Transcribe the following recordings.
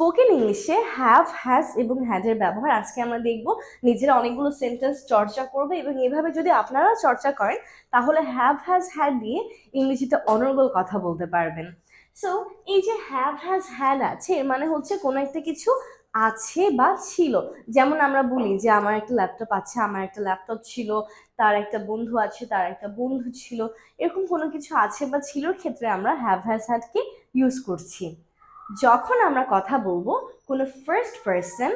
Spoken ইংলিশে have has এবং হ্যাডের ব্যবহার আজকে আমরা দেখব। নিজেরা অনেকগুলো সেন্টেন্স চর্চা করবে এবং এভাবে যদি আপনারা চর্চা করেন, তাহলে হ্যাভ হ্যাজ হ্যাড দিয়ে ইংরেজিতে অনর্গল কথা বলতে পারবেন। সো এই যে হ্যাভ হ্যাজ হ্যাড আছে, এর মানে হচ্ছে কোনো একটা কিছু আছে বা ছিল। যেমন আমরা বলি যে, আমার একটা ল্যাপটপ আছে, আমার একটা ল্যাপটপ ছিল, তার একটা বন্ধু আছে, তার একটা বন্ধু ছিল। এরকম কোনো কিছু আছে বা ছিলর ক্ষেত্রে আমরা হ্যাভ হ্যাজ হ্যাডকে ইউজ করছি। যখন আমরা কথা বলব, কোনো ফার্স্ট পার্সন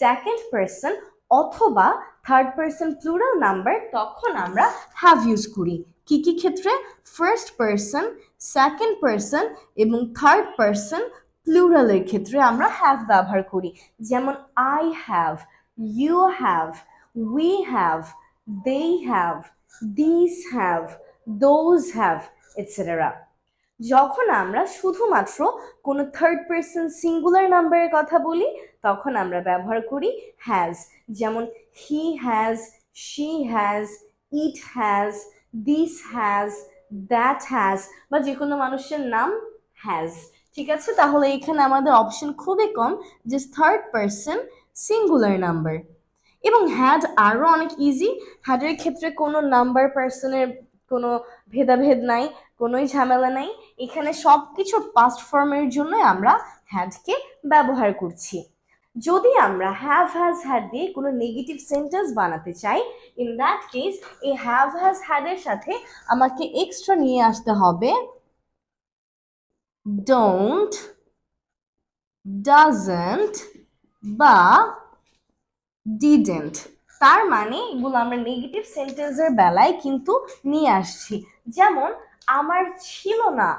সেকেন্ড পার্সন অথবা থার্ড পার্সন প্লুরাল নাম্বার তখন আমরা হ্যাভ ইউজ করি। কি কি ক্ষেত্রে? ফার্স্ট পার্সন সেকেন্ড পার্সন এবং থার্ড পার্সন প্লুরালের ক্ষেত্রে আমরা হ্যাভ ব্যবহার করি। যেমন I have you have we have they have this have those have etcetera যখন আমরা শুধুমাত্র কোনো থার্ড পার্সন সিঙ্গুলার নাম্বারের কথা বলি, তখন আমরা ব্যবহার করি হ্যাজ যেমন he has she has it has this has that has বা যে কোনো মানুষের নাম হ্যাজ ঠিক আছে? তাহলে এখানে আমাদের অপশন খুবই কম যে থার্ড পার্সন সিঙ্গুলার নাম্বার এবং হ্যাড আরও অনেক ইজি হ্যাডের ক্ষেত্রে কোনো নাম্বার পার্সনের কোনো ভেদাভেদ নাই, কোনোই ঝামেলা নাই। এখানে সব কিছুর পাস্ট ফর্মের জন্য আমরা হ্যাডকে ব্যবহার করছি। যদি আমরা হ্যাভ হ্যাজ হ্যাড দিয়ে কোনো নেগেটিভ সেন্টেন্স বানাতে চাই ইন দ্যাট কেস এই হ্যাভ হ্যাজ হ্যাডের সাথে আমাকে এক্সট্রা নিয়ে আসতে হবে। ডোন্ট ডাজেন্ট বা ডিডেন্ট তার মানে এগুলো আমরা নেগেটিভ সেন্টেন্সের বেলায় কিন্তু নিয়ে আসছি। যেমন, আমার ছিল না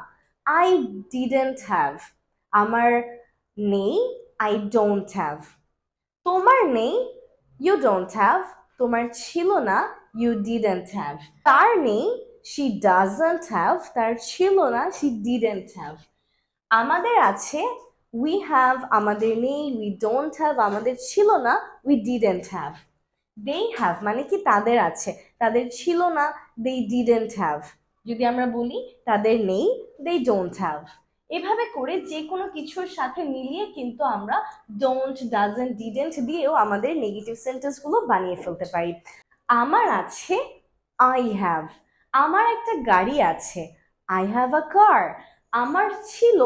আই ডিডেন্ট হ্যাভ আমার নেই আই ডোন্ট হ্যাভ তোমার নেই ইউ ডোন্ট হ্যাভ তোমার ছিল না ইউ ডিডেন্ট হ্যাভ তার নেই শি ডাজন্ট হ্যাভ তার ছিল না শি ডিডেন্ট হ্যাভ আমাদের আছে উই হ্যাভ আমাদের নেই উই ডোন্ট হ্যাভ আমাদের ছিল না we didn't have they have মানে কি তাদের আছে। তাদের ছিল না দে ডিডেন্ট হ্যাভ যদি আমরা বলি, তাদের নেই দে ডোন্ট হ্যাভ এভাবে করে যে কোনো কিছুর সাথে মিলিয়ে কিন্তু আমরা ডোন্ট ডাজেন্ট ডিডেন্ট দিয়েও আমাদের নেগেটিভ সেন্টেন্সগুলো বানিয়ে ফেলতে পারি। আমার আছে আই হ্যাভ আমার একটা গাড়ি আছে আই হ্যাভ আ কার আমার ছিল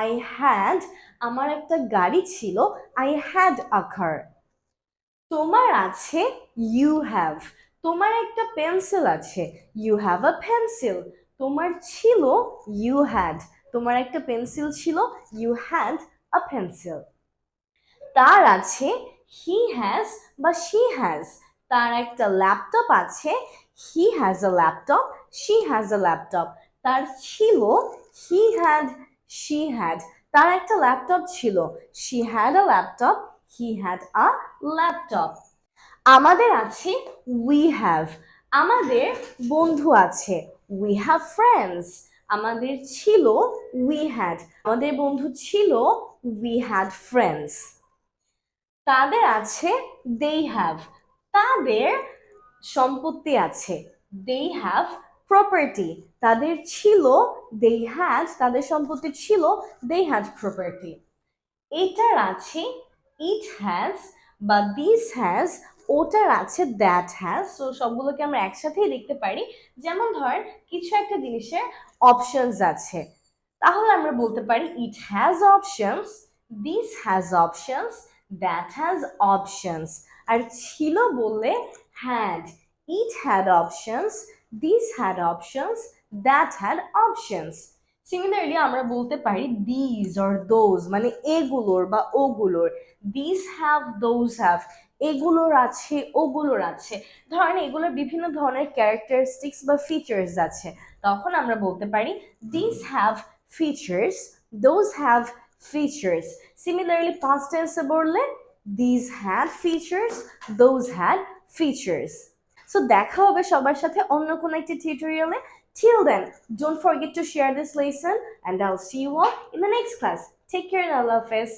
আই হ্যাড আমার একটা গাড়ি ছিল আই হ্যাড আ কার তোমার আছে ইউ হ্যাভ তোমার একটা পেন্সিল আছে ইউ হ্যাভ আ পেন্সিল তোমার ছিল ইউ হ্যাড তোমার একটা পেন্সিল ছিল ইউ হ্যাড আ পেন্সিল তার আছে হি হ্যাজ বা শি হ্যাজ তার একটা ল্যাপটপ আছে he has a laptop she has a laptop তার ছিল হি হ্যাড শি হ্যাড তার একটা ল্যাপটপ ছিল she had a laptop he had a laptop আমাদের আছে উই হ্যাভ আমাদের বন্ধু আছে উই হ্যাভ ফ্রেন্ডস আমাদের ছিল উই হ্যাড আমাদের বন্ধু ছিল উই হ্যাড ফ্রেন্ডস তাদের আছে দে হ্যাভ তাদের সম্পত্তি আছে দে হ্যাভ প্রপার্টি তাদের ছিল দে হ্যাড তাদের সম্পত্তি ছিল দে হ্যাড প্রপার্টি এটার আছে ইট হ্যাজ বা দিস হ্যাজ ওটার আছে দ্যাট হ্যাজ তো সবগুলোকে আমরা একসাথেই দেখতে পারি। যেমন ধর, কিছু একটা জিনিসের অপশনস আছে। তাহলে আমরা বলতে পারি it has options this has options that has options আর ছিল বললে had it had options this had options that had options similarly আমরা বলতে পারি দিজ অর দোজ মানে এগুলোর বা ওগুলোর। দিস হ্যাভ দোজ হ্যাভ এগুলোর আছে, ওগুলোর আছে। ধরেন এগুলোর বিভিন্ন ধরনের ক্যারেক্টারিস্টিক্স বা ফিচার্স আছে। তখন আমরা বলতে পারি this have features those have features similarly past টেন্সে বললে this had features those had features so দেখা হবে সবার সাথে অন্য কোনো একটি টিউটোরিয়ালে Till then, don't forget to share this lesson and I'll see you all in the next class. Take care and Allah Hafiz.